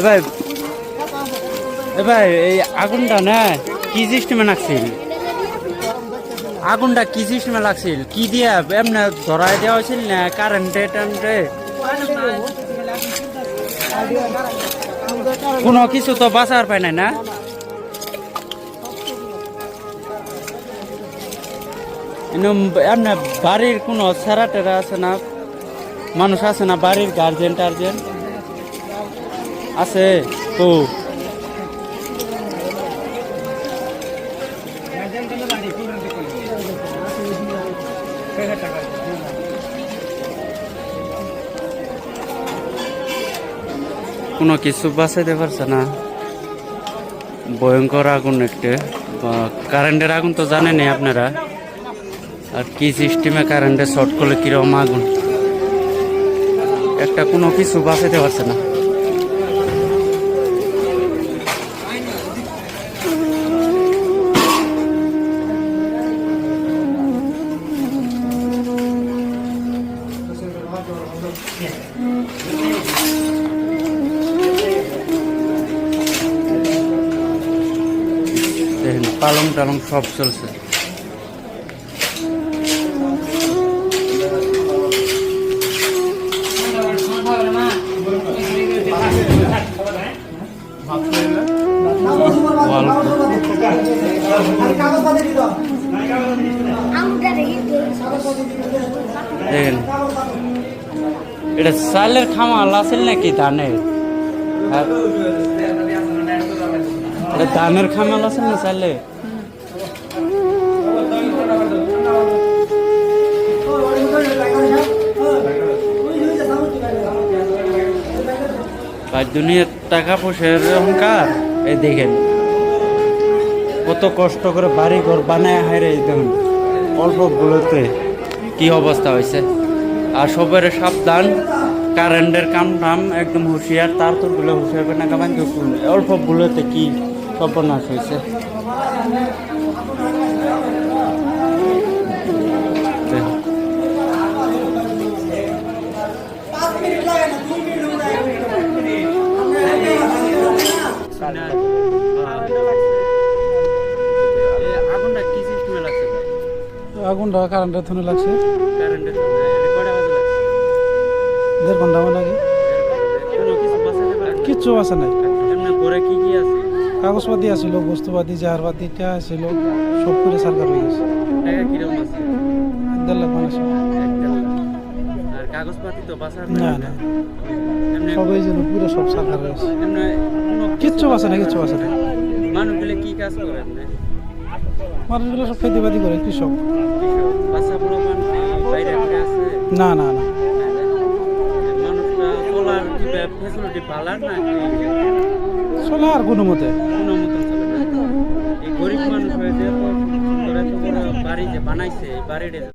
ভাই, এ ভাই, এই আগুনটা না কি সিস্টেমে লাগছিল? আগুনটা কি সিস্টেমে লাগছিল? কি দিয়ে এমনি ধরাই দেওয়া হয়েছিল না কারেন্টে টান্টে কোনো কিছু তো বাঁচার পায় নাই না? এমনি বাড়ির কোনো সেরা টেরা আছে না? মানুষ আছে না বাড়ির গার্জেন টার্জেন আছে, তো। কোনো কিছু বাঁচাইতে পারছে না। ভয়ঙ্কর আগুন একটু। কারেন্টের আগুন তো জানেনই আপনারা। আর কি সিস্টেমে কারেন্টে শর্ট করলে কীরকম আগুন? একটা কোনো কিছু বাঁচাইতে পারছে না। পালং টালং সব চলছে। দেখেন এটা চালের খামাল আছে নাকি ধানের? আর এটা ধানের খামাল আছে না চালে? আর দুনিয়ার টাকা পয়সার অহংকার? এই দেখেন, কত কষ্ট করে বাড়ি ঘর বানায় হায় রে দেখুন অল্প গুলোতে কি অবস্থা হয়েছে? আর সবার সাবধান কারেন্টের কাম টাম একদম হুঁশিয়ার তার তোরগুলো হুঁশিয়ার করে না কামান দেখুন অল্প গুলোতে কি সর্বনাশ হয়েছে। আগুনটা লাগছে আগুনটা কারেন্টের থনে লাগছে। কারেন্টের দেড় ঘণ্টা মানে আগে কিচ্ছু আছে নাই। কি কি আছে কাগজপাতি আসিল বস্তুপাতি জাহারপাতি ইটা আসিল সব করে সরকার হয়ে গেছে। দেড় লাখ মানুষ না না। এমনি সব সরকার হয়ে কোনো কিচ্ছু আছে না কিচ্ছু আছে না মানুষগুলো কি কাজ করে এমনি মানুষগুলো সব খেতে করে, কৃষক। না না না। চলার ফেসিলিটি পালার না? সোলার কোনো মতে। কোনো মতে চলে না। এই গরিব মানুষ হয়ে যে বড় যে বানাইছে বাড়িটা